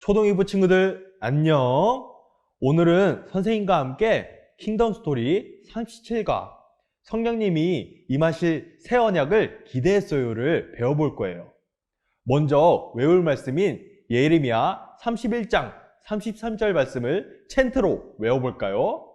초등이부 친구들 안녕. 오늘은 선생님과 함께 킹덤 스토리 37과 성령님이 임하실 새 언약을 기대했어요를 배워볼 거예요. 먼저 외울 말씀인 예레미야 31장 33절 말씀을 챈트로 외워볼까요?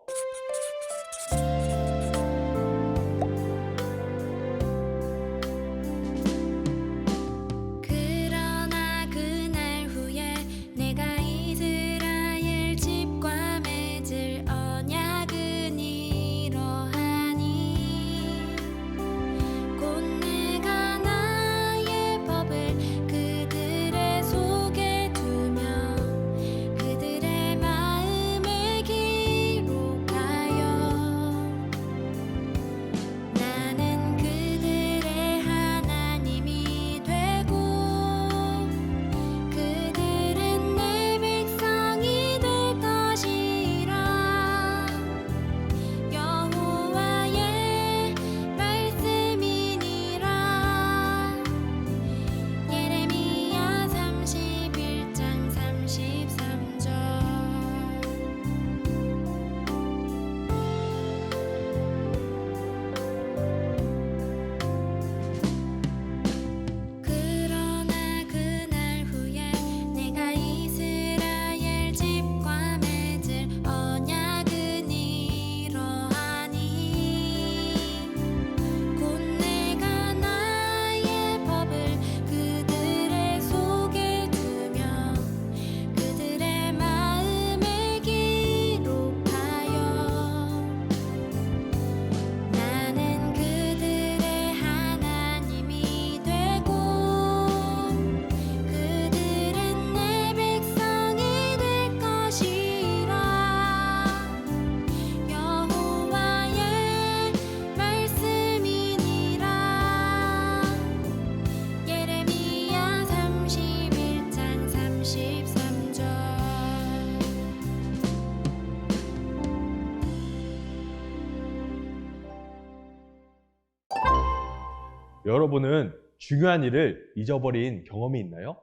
여러분은 중요한 일을 잊어버린 경험이 있나요?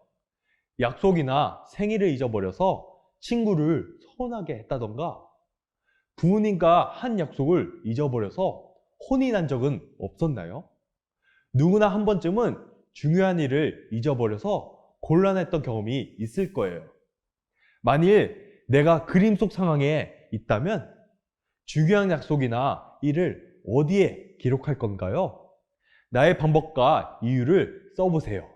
약속이나 생일을 잊어버려서 친구를 서운하게 했다던가 부모님과 한 약속을 잊어버려서 혼이 난 적은 없었나요? 누구나 한 번쯤은 중요한 일을 잊어버려서 곤란했던 경험이 있을 거예요. 만일 내가 그림 속 상황에 있다면 중요한 약속이나 일을 어디에 기록할 건가요? 나의 방법과 이유를 써보세요.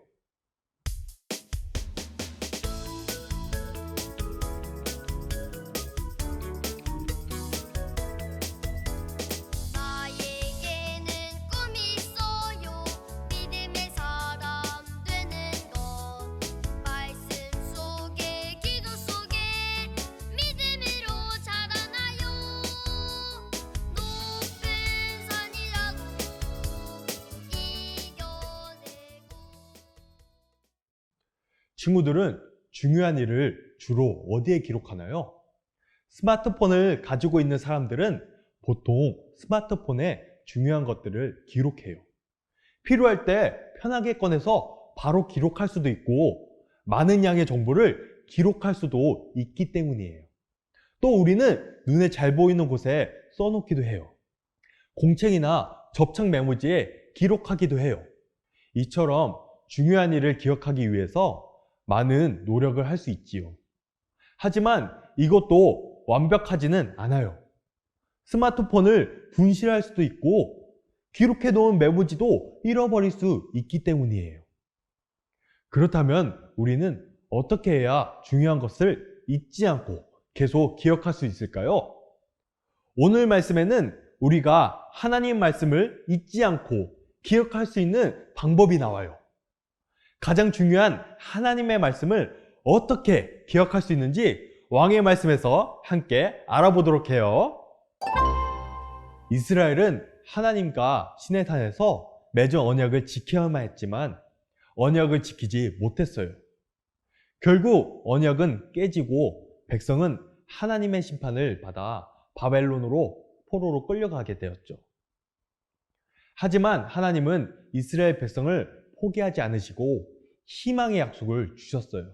중요한 일을 주로 어디에 기록하나요? 스마트폰을 가지고 있는 사람들은 보통 스마트폰에 중요한 것들을 기록해요. 필요할 때 편하게 꺼내서 바로 기록할 수도 있고 많은 양의 정보를 기록할 수도 있기 때문이에요. 또 우리는 눈에 잘 보이는 곳에 써놓기도 해요. 공책이나 접착 메모지에 기록하기도 해요. 이처럼 중요한 일을 기억하기 위해서 많은 노력을 할 수 있지요. 하지만 이것도 완벽하지는 않아요. 스마트폰을 분실할 수도 있고 기록해 놓은 메모지도 잃어버릴 수 있기 때문이에요. 그렇다면 우리는 어떻게 해야 중요한 것을 잊지 않고 계속 기억할 수 있을까요? 오늘 말씀에는 우리가 하나님 말씀을 잊지 않고 기억할 수 있는 방법이 나와요. 가장 중요한 하나님의 말씀을 어떻게 기억할 수 있는지 왕의 말씀에서 함께 알아보도록 해요. 이스라엘은 하나님과 시내산에서 맺은 언약을 지켜야만 했지만 언약을 지키지 못했어요. 결국 언약은 깨지고 백성은 하나님의 심판을 받아 바벨론으로 포로로 끌려가게 되었죠. 하지만 하나님은 이스라엘 백성을 포기하지 않으시고 희망의 약속을 주셨어요.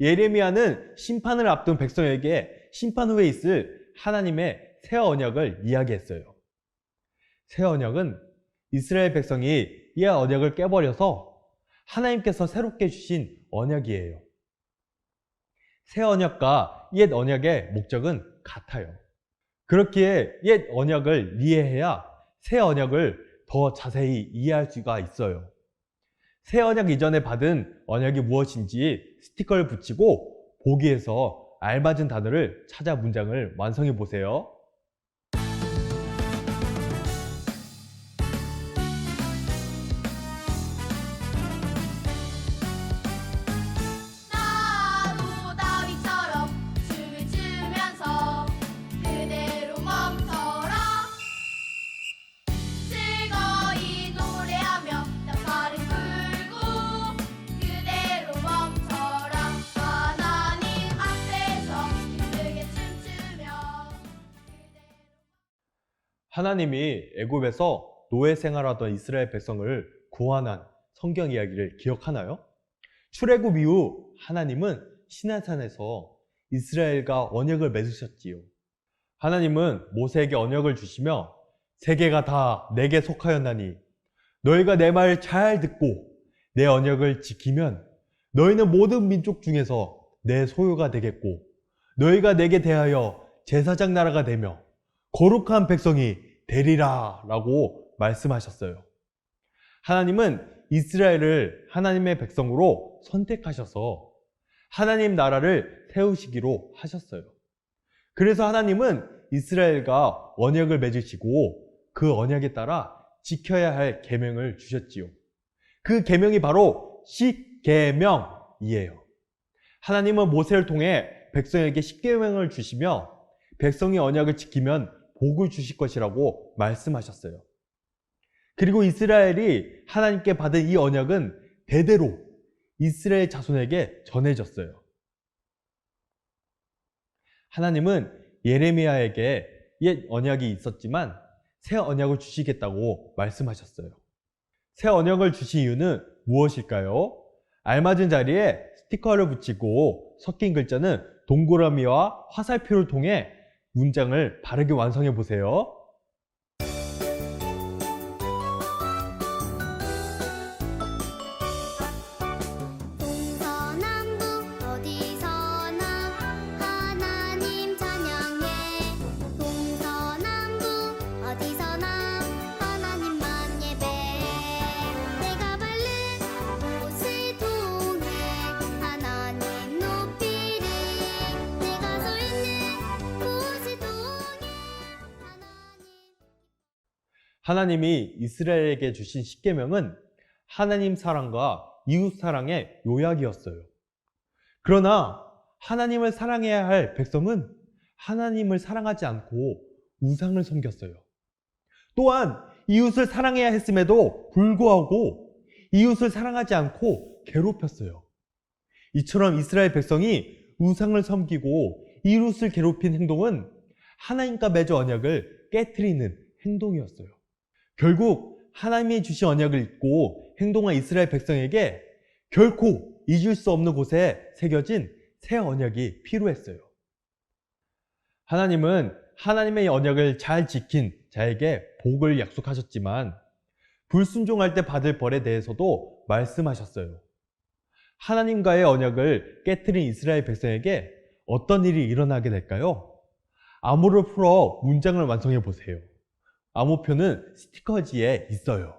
예레미야는 심판을 앞둔 백성에게 심판 후에 있을 하나님의 새 언약을 이야기했어요. 새 언약은 이스라엘 백성이 옛 언약을 깨버려서 하나님께서 새롭게 주신 언약이에요. 새 언약과 옛 언약의 목적은 같아요. 그렇기에 옛 언약을 이해해야 새 언약을 더 자세히 이해할 수가 있어요. 새 언약 이전에 받은 언약이 무엇인지 스티커를 붙이고 보기에서 알맞은 단어를 찾아 문장을 완성해 보세요. 하나님이 애굽에서 노예 생활하던 이스라엘 백성을 구원한 성경 이야기를 기억하나요? 출애굽 이후 하나님은 시나산에서 이스라엘과 언약을 맺으셨지요. 하나님은 모세에게 언약을 주시며 세계가 다 내게 속하였나니 너희가 내 말을 잘 듣고 내 언약을 지키면 너희는 모든 민족 중에서 내 소유가 되겠고 너희가 내게 대하여 제사장 나라가 되며 거룩한 백성이 되리라 라고 말씀하셨어요. 하나님은 이스라엘을 하나님의 백성으로 선택하셔서 하나님 나라를 세우시기로 하셨어요. 그래서 하나님은 이스라엘과 언약을 맺으시고 그 언약에 따라 지켜야 할 계명을 주셨지요. 그 계명이 바로 십계명이에요. 하나님은 모세를 통해 백성에게 십계명을 주시며 백성이 언약을 지키면 복을 주실 것이라고 말씀하셨어요. 그리고 이스라엘이 하나님께 받은 이 언약은 대대로 이스라엘 자손에게 전해졌어요. 하나님은 예레미야에게 옛 언약이 있었지만 새 언약을 주시겠다고 말씀하셨어요. 새 언약을 주신 이유는 무엇일까요? 알맞은 자리에 스티커를 붙이고 섞인 글자는 동그라미와 화살표를 통해 문장을 바르게 완성해 보세요. 하나님이 이스라엘에게 주신 십계명은 하나님 사랑과 이웃 사랑의 요약이었어요. 그러나 하나님을 사랑해야 할 백성은 하나님을 사랑하지 않고 우상을 섬겼어요. 또한 이웃을 사랑해야 했음에도 불구하고 이웃을 사랑하지 않고 괴롭혔어요. 이처럼 이스라엘 백성이 우상을 섬기고 이웃을 괴롭힌 행동은 하나님과 맺은 언약을 깨뜨리는 행동이었어요. 결국 하나님이 주신 언약을 잊고 행동한 이스라엘 백성에게 결코 잊을 수 없는 곳에 새겨진 새 언약이 필요했어요. 하나님은 하나님의 언약을 잘 지킨 자에게 복을 약속하셨지만 불순종할 때 받을 벌에 대해서도 말씀하셨어요. 하나님과의 언약을 깨뜨린 이스라엘 백성에게 어떤 일이 일어나게 될까요? 암호를 풀어 문장을 완성해 보세요. 암호표는 스티커지에 있어요.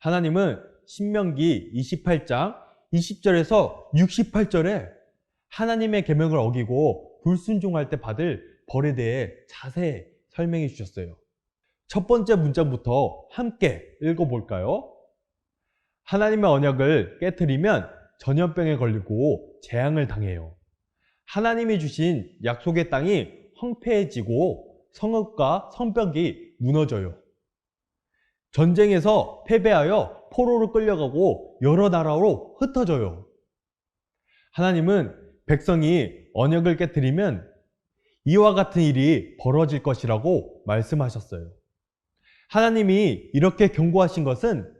하나님은 신명기 28장 20절에서 68절에 하나님의 계명을 어기고 불순종할 때 받을 벌에 대해 자세히 설명해 주셨어요. 첫 번째 문장부터 함께 읽어볼까요? 하나님의 언약을 깨뜨리면 전염병에 걸리고 재앙을 당해요. 하나님이 주신 약속의 땅이 황폐해지고 성읍과 성벽이 무너져요. 전쟁에서 패배하여 포로로 끌려가고 여러 나라로 흩어져요. 하나님은 백성이 언약을 깨뜨리면 이와 같은 일이 벌어질 것이라고 말씀하셨어요. 하나님이 이렇게 경고하신 것은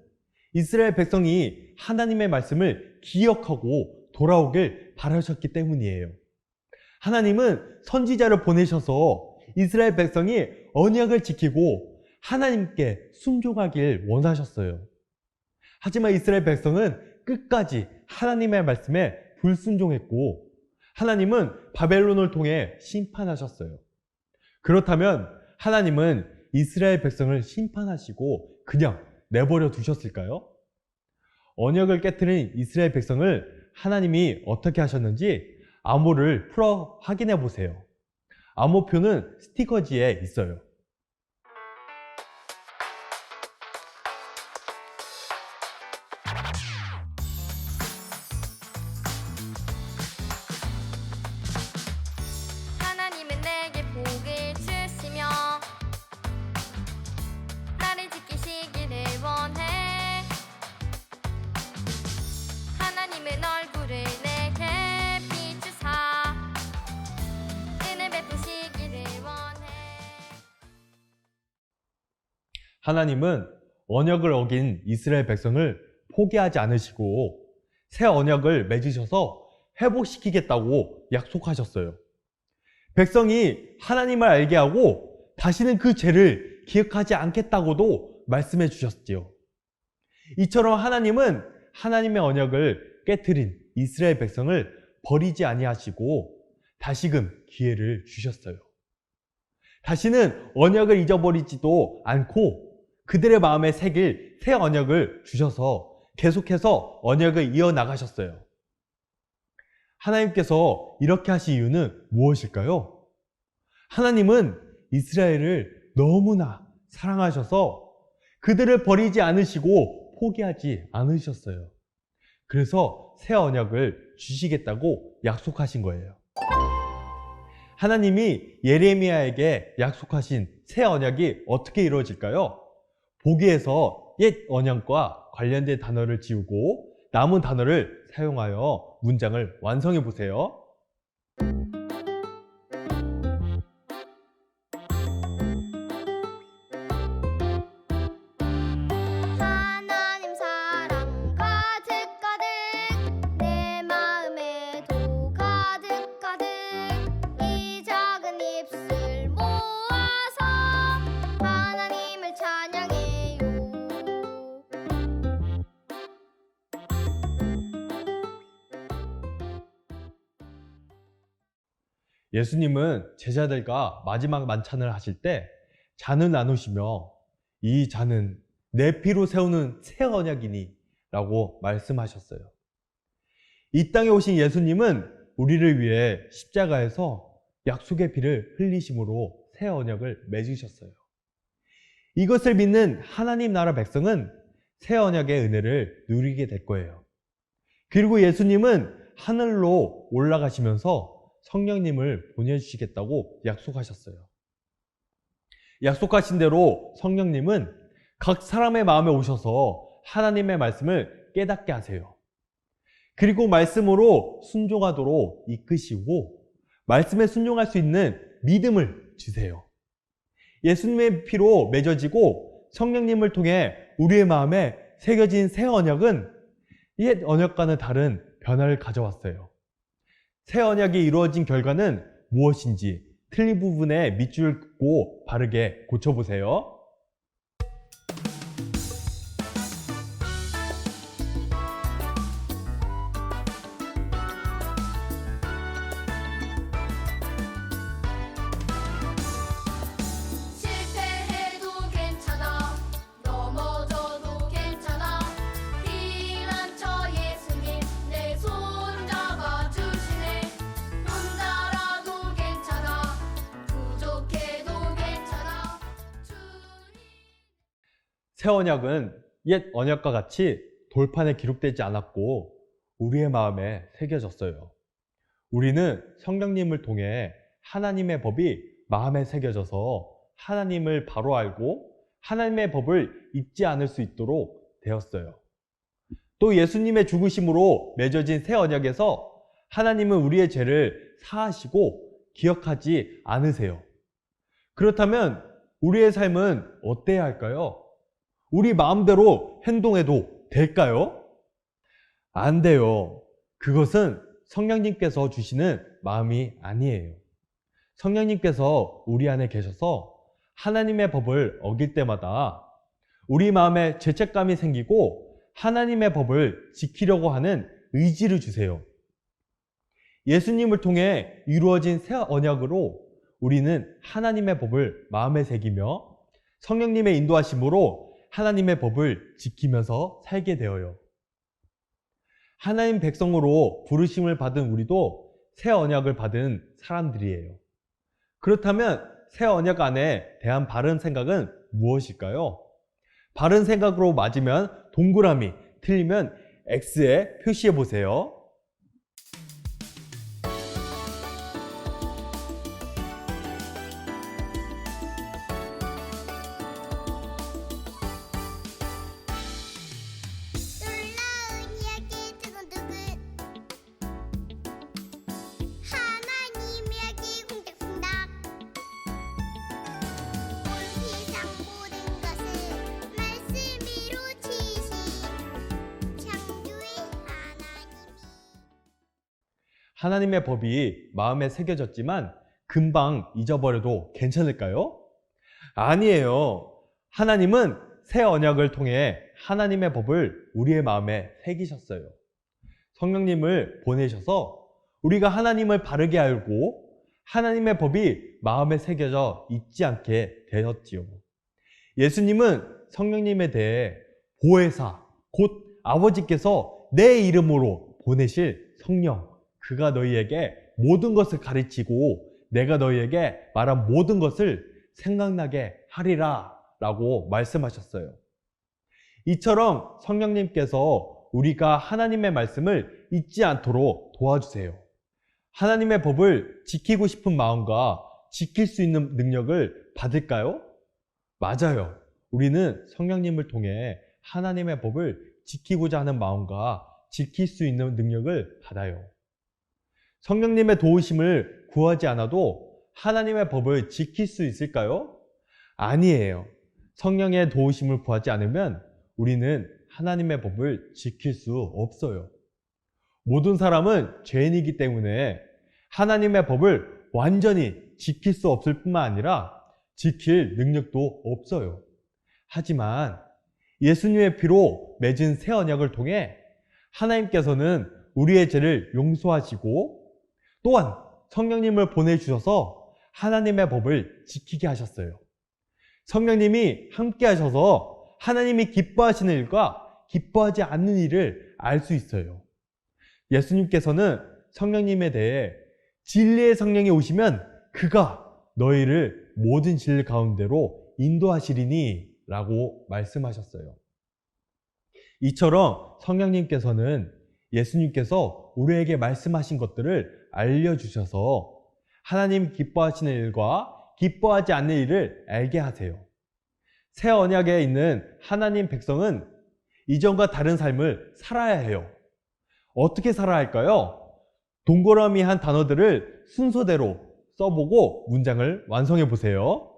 이스라엘 백성이 하나님의 말씀을 기억하고 돌아오길 바라셨기 때문이에요. 하나님은 선지자를 보내셔서 이스라엘 백성이 언약을 지키고 하나님께 순종하길 원하셨어요. 하지만 이스라엘 백성은 끝까지 하나님의 말씀에 불순종했고 하나님은 바벨론을 통해 심판하셨어요. 그렇다면 하나님은 이스라엘 백성을 심판하시고 그냥 내버려 두셨을까요? 언약을 깨뜨린 이스라엘 백성을 하나님이 어떻게 하셨는지 암호를 풀어 확인해 보세요. 암호표는 스티커지에 있어요. 하나님은 언약을 어긴 이스라엘 백성을 포기하지 않으시고 새 언약을 맺으셔서 회복시키겠다고 약속하셨어요. 백성이 하나님을 알게 하고 다시는 그 죄를 기억하지 않겠다고도 말씀해 주셨지요. 이처럼 하나님은 하나님의 언약을 깨뜨린 이스라엘 백성을 버리지 아니하시고 다시금 기회를 주셨어요. 다시는 언약을 잊어버리지도 않고 그들의 마음에 새길 새 언약을 주셔서 계속해서 언약을 이어나가셨어요. 하나님께서 이렇게 하신 이유는 무엇일까요? 하나님은 이스라엘을 너무나 사랑하셔서 그들을 버리지 않으시고 포기하지 않으셨어요. 그래서 새 언약을 주시겠다고 약속하신 거예요. 하나님이 예레미야에게 약속하신 새 언약이 어떻게 이루어질까요? 보기에서 옛 언약과 관련된 단어를 지우고 남은 단어를 사용하여 문장을 완성해 보세요. 예수님은 제자들과 마지막 만찬을 하실 때 잔을 나누시며 이 잔은 내 피로 세우는 새 언약이니 라고 말씀하셨어요. 이 땅에 오신 예수님은 우리를 위해 십자가에서 약속의 피를 흘리심으로 새 언약을 맺으셨어요. 이것을 믿는 하나님 나라 백성은 새 언약의 은혜를 누리게 될 거예요. 그리고 예수님은 하늘로 올라가시면서 성령님을 보내주시겠다고 약속하셨어요. 약속하신 대로 성령님은 각 사람의 마음에 오셔서 하나님의 말씀을 깨닫게 하세요. 그리고 말씀으로 순종하도록 이끄시고 말씀에 순종할 수 있는 믿음을 주세요. 예수님의 피로 맺어지고 성령님을 통해 우리의 마음에 새겨진 새 언약은 옛 언약과는 다른 변화를 가져왔어요. 새 언약이 이루어진 결과는 무엇인지 틀린 부분에 밑줄을 긋고 바르게 고쳐보세요. 새 언약은 옛 언약과 같이 돌판에 기록되지 않았고 우리의 마음에 새겨졌어요. 우리는 성령님을 통해 하나님의 법이 마음에 새겨져서 하나님을 바로 알고 하나님의 법을 잊지 않을 수 있도록 되었어요. 또 예수님의 죽으심으로 맺어진 새 언약에서 하나님은 우리의 죄를 사하시고 기억하지 않으세요. 그렇다면 우리의 삶은 어때야 할까요? 우리 마음대로 행동해도 될까요? 안 돼요. 그것은 성령님께서 주시는 마음이 아니에요. 성령님께서 우리 안에 계셔서 하나님의 법을 어길 때마다 우리 마음에 죄책감이 생기고 하나님의 법을 지키려고 하는 의지를 주세요. 예수님을 통해 이루어진 새 언약으로 우리는 하나님의 법을 마음에 새기며 성령님의 인도하심으로 하나님의 법을 지키면서 살게 되어요. 하나님 백성으로 부르심을 받은 우리도 새 언약을 받은 사람들이에요. 그렇다면 새 언약 안에 대한 바른 생각은 무엇일까요? 바른 생각으로 맞으면 동그라미, 틀리면 X에 표시해 보세요. 하나님의 법이 마음에 새겨졌지만 금방 잊어버려도 괜찮을까요? 아니에요. 하나님은 새 언약을 통해 하나님의 법을 우리의 마음에 새기셨어요. 성령님을 보내셔서 우리가 하나님을 바르게 알고 하나님의 법이 마음에 새겨져 있지 않게 되었지요. 예수님은 성령님에 대해 보혜사, 곧 아버지께서 내 이름으로 보내실 성령, 그가 너희에게 모든 것을 가르치고 내가 너희에게 말한 모든 것을 생각나게 하리라 라고 말씀하셨어요. 이처럼 성령님께서 우리가 하나님의 말씀을 잊지 않도록 도와주세요. 하나님의 법을 지키고 싶은 마음과 지킬 수 있는 능력을 받을까요? 맞아요. 우리는 성령님을 통해 하나님의 법을 지키고자 하는 마음과 지킬 수 있는 능력을 받아요. 성령님의 도우심을 구하지 않아도 하나님의 법을 지킬 수 있을까요? 아니에요. 성령의 도우심을 구하지 않으면 우리는 하나님의 법을 지킬 수 없어요. 모든 사람은 죄인이기 때문에 하나님의 법을 완전히 지킬 수 없을 뿐만 아니라 지킬 능력도 없어요. 하지만 예수님의 피로 맺은 새 언약을 통해 하나님께서는 우리의 죄를 용서하시고 또한 성령님을 보내주셔서 하나님의 법을 지키게 하셨어요. 성령님이 함께 하셔서 하나님이 기뻐하시는 일과 기뻐하지 않는 일을 알 수 있어요. 예수님께서는 성령님에 대해 진리의 성령이 오시면 그가 너희를 모든 진리 가운데로 인도하시리니 라고 말씀하셨어요. 이처럼 성령님께서는 예수님께서 우리에게 말씀하신 것들을 알려주셔서 하나님 기뻐하시는 일과 기뻐하지 않는 일을 알게 하세요. 새 언약에 있는 하나님 백성은 이전과 다른 삶을 살아야 해요. 어떻게 살아야 할까요? 동그라미 한 단어들을 순서대로 써보고 문장을 완성해 보세요.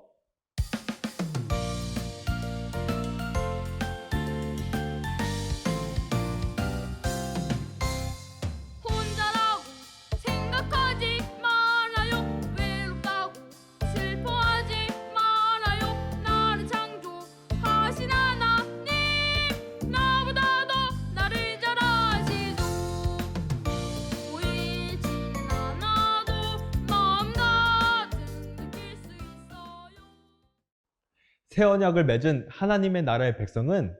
새 언약을 맺은 하나님의 나라의 백성은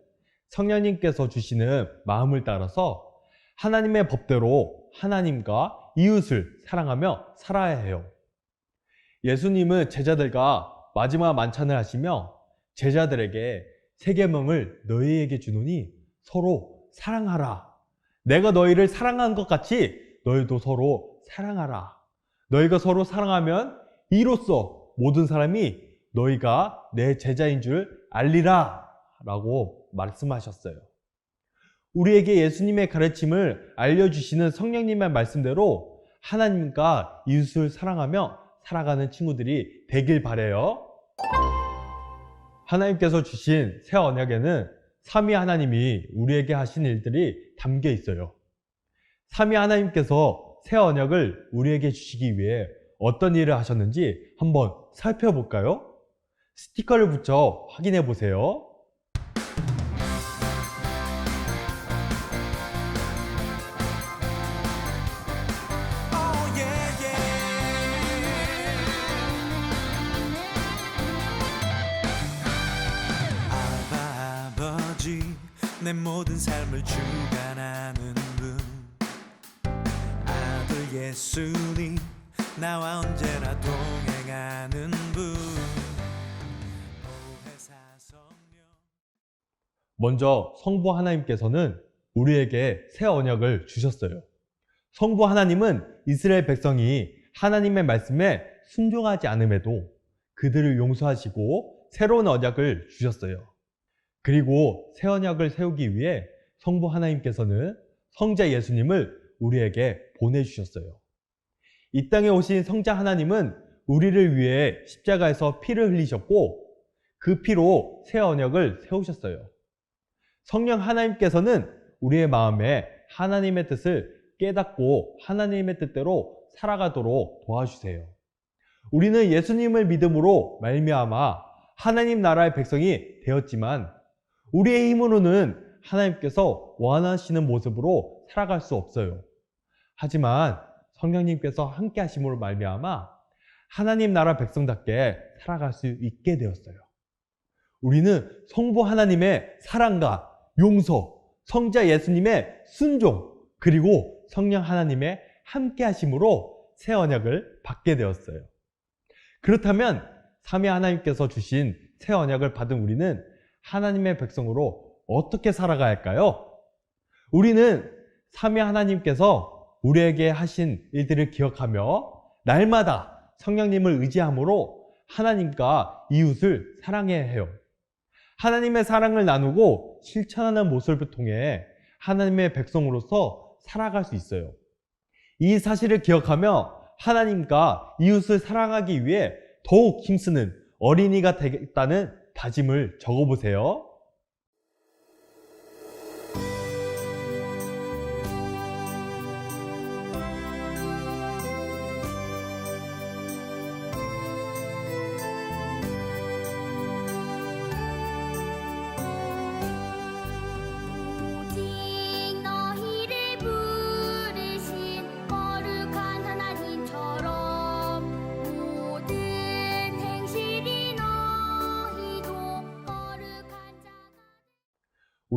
성령님께서 주시는 마음을 따라서 하나님의 법대로 하나님과 이웃을 사랑하며 살아야 해요. 예수님은 제자들과 마지막 만찬을 하시며 제자들에게 세 계명을 너희에게 주노니 서로 사랑하라 내가 너희를 사랑한 것 같이 너희도 서로 사랑하라. 너희가 서로 사랑하면 이로써 모든 사람이 너희가 내 제자인 줄 알리라. 라고 말씀하셨어요. 우리에게 예수님의 가르침을 알려주시는 성령님의 말씀대로 하나님과 이웃을 사랑하며 살아가는 친구들이 되길 바래요. 하나님께서 주신 새 언약에는 삼위 하나님이 우리에게 하신 일들이 담겨 있어요. 삼위 하나님께서 새 언약을 우리에게 주시기 위해 어떤 일을 하셨는지 한번 살펴볼까요? 스티커를 붙여 확인해 보세요. 아버지 내 모든 삶을 주관하는 분. 아들 예수님 나와 언제나 동행하는 분 먼저 성부 하나님께서는 우리에게 새 언약을 주셨어요. 성부 하나님은 이스라엘 백성이 하나님의 말씀에 순종하지 않음에도 그들을 용서하시고 새로운 언약을 주셨어요. 그리고 새 언약을 세우기 위해 성부 하나님께서는 성자 예수님을 우리에게 보내주셨어요. 이 땅에 오신 성자 하나님은 우리를 위해 십자가에서 피를 흘리셨고 그 피로 새 언약을 세우셨어요. 성령 하나님께서는 우리의 마음에 하나님의 뜻을 깨닫고 하나님의 뜻대로 살아가도록 도와주세요. 우리는 예수님을 믿음으로 말미암아 하나님 나라의 백성이 되었지만 우리의 힘으로는 하나님께서 원하시는 모습으로 살아갈 수 없어요. 하지만 성령님께서 함께 하심으로 말미암아 하나님 나라 백성답게 살아갈 수 있게 되었어요. 우리는 성부 하나님의 사랑과 용서, 성자 예수님의 순종, 그리고 성령 하나님의 함께 하심으로 새 언약을 받게 되었어요. 그렇다면 삼위 하나님께서 주신 새 언약을 받은 우리는 하나님의 백성으로 어떻게 살아가야 할까요? 우리는 삼위 하나님께서 우리에게 하신 일들을 기억하며 날마다 성령님을 의지함으로 하나님과 이웃을 사랑해야 해요. 하나님의 사랑을 나누고 실천하는 모습을 통해 하나님의 백성으로서 살아갈 수 있어요. 이 사실을 기억하며 하나님과 이웃을 사랑하기 위해 더욱 힘쓰는 어린이가 되겠다는 다짐을 적어보세요.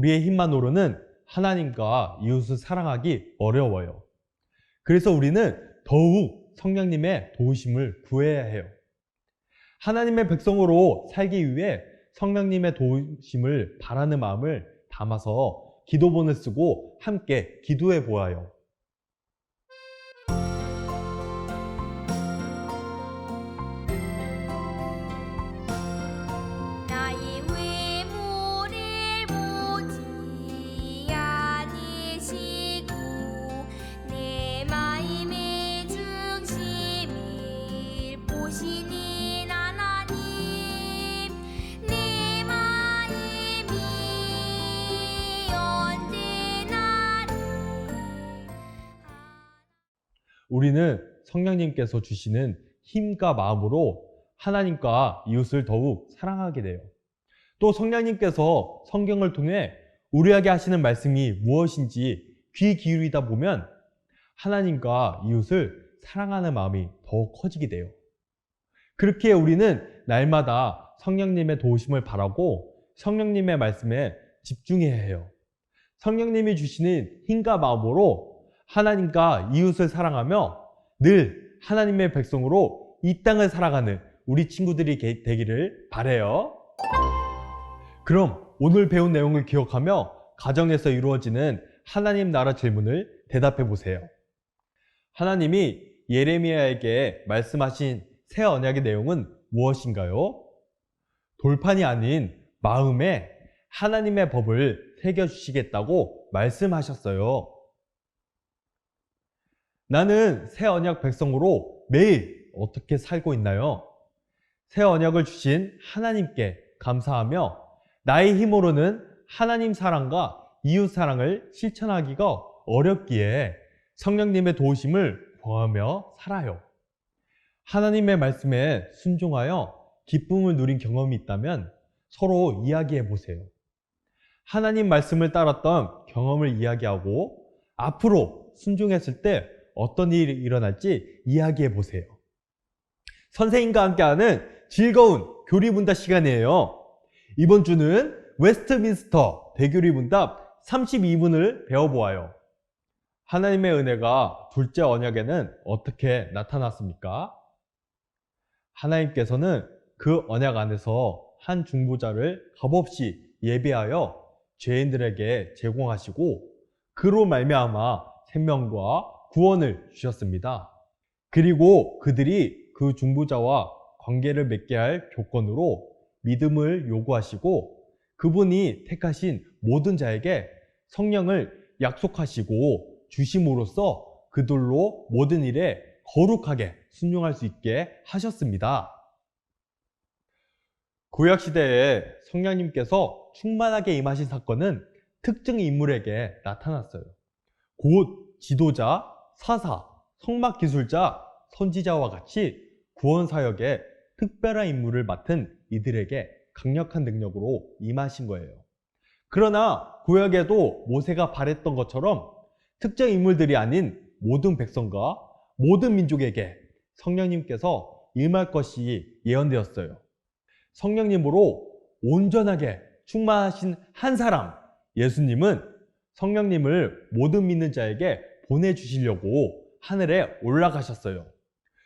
우리의 힘만으로는 하나님과 이웃을 사랑하기 어려워요. 그래서 우리는 더욱 성령님의 도우심을 구해야 해요. 하나님의 백성으로 살기 위해 성령님의 도우심을 바라는 마음을 담아서 기도본을 쓰고 함께 기도해 보아요. 우리는 성령님께서 주시는 힘과 마음으로 하나님과 이웃을 더욱 사랑하게 돼요. 또 성령님께서 성경을 통해 우리에게 하시는 말씀이 무엇인지 귀 기울이다 보면 하나님과 이웃을 사랑하는 마음이 더 커지게 돼요. 그렇게 우리는 날마다 성령님의 도우심을 바라고 성령님의 말씀에 집중해야 해요. 성령님이 주시는 힘과 마음으로 하나님과 이웃을 사랑하며 늘 하나님의 백성으로 이 땅을 살아가는 우리 친구들이 게- 되기를 바래요. 그럼 오늘 배운 내용을 기억하며 가정에서 이루어지는 하나님 나라 질문을 대답해 보세요. 하나님이 예레미야에게 말씀하신 새 언약의 내용은 무엇인가요? 돌판이 아닌 마음에 하나님의 법을 새겨주시겠다고 말씀하셨어요. 나는 새 언약 백성으로 매일 어떻게 살고 있나요? 새 언약을 주신 하나님께 감사하며 나의 힘으로는 하나님 사랑과 이웃 사랑을 실천하기가 어렵기에 성령님의 도우심을 구하며 살아요. 하나님의 말씀에 순종하여 기쁨을 누린 경험이 있다면 서로 이야기해 보세요. 하나님 말씀을 따랐던 경험을 이야기하고 앞으로 순종했을 때 어떤 일이 일어날지 이야기해 보세요. 선생님과 함께하는 즐거운 교리 문답 시간이에요. 이번 주는 웨스트민스터 대교리 문답 32문을 배워보아요. 하나님의 은혜가 둘째 언약에는 어떻게 나타났습니까? 하나님께서는 그 언약 안에서 한 중보자를 값없이 예배하여 죄인들에게 제공하시고 그로 말미암아 생명과 구원을 주셨습니다. 그리고 그들이 그 중보자와 관계를 맺게 할 조건으로 믿음을 요구하시고 그분이 택하신 모든 자에게 성령을 약속하시고 주심으로써 그들로 모든 일에 거룩하게 순종할 수 있게 하셨습니다. 구약 시대에 성령님께서 충만하게 임하신 사건은 특정 인물에게 나타났어요. 곧 지도자, 사사, 성막 기술자, 선지자와 같이 구원 사역에 특별한 임무를 맡은 이들에게 강력한 능력으로 임하신 거예요. 그러나 구약에도 모세가 바랬던 것처럼 특정 인물들이 아닌 모든 백성과 모든 민족에게 성령님께서 임할 것이 예언되었어요. 성령님으로 온전하게 충만하신 한 사람, 예수님은 성령님을 모든 믿는 자에게 보내주시려고 하늘에 올라가셨어요.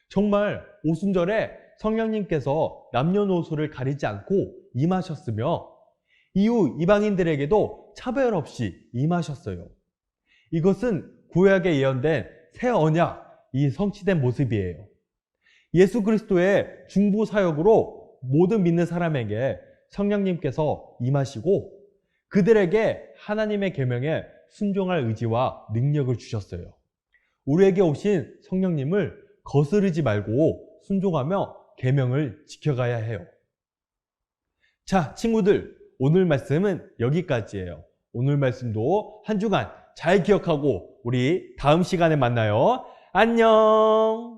정말 오순절에 성령님께서 남녀노소를 가리지 않고 임하셨으며 이후 이방인들에게도 차별 없이 임하셨어요. 이것은 구약에 예언된 새 언약, 이 성취된 모습이에요. 예수 그리스도의 중보 사역으로 모든 믿는 사람에게 성령님께서 임하시고 그들에게 하나님의 계명에 순종할 의지와 능력을 주셨어요. 우리에게 오신 성령님을 거스르지 말고 순종하며 계명을 지켜가야 해요. 자, 친구들, 오늘 말씀은 여기까지예요. 오늘 말씀도 한 주간 잘 기억하고 우리 다음 시간에 만나요. 안녕!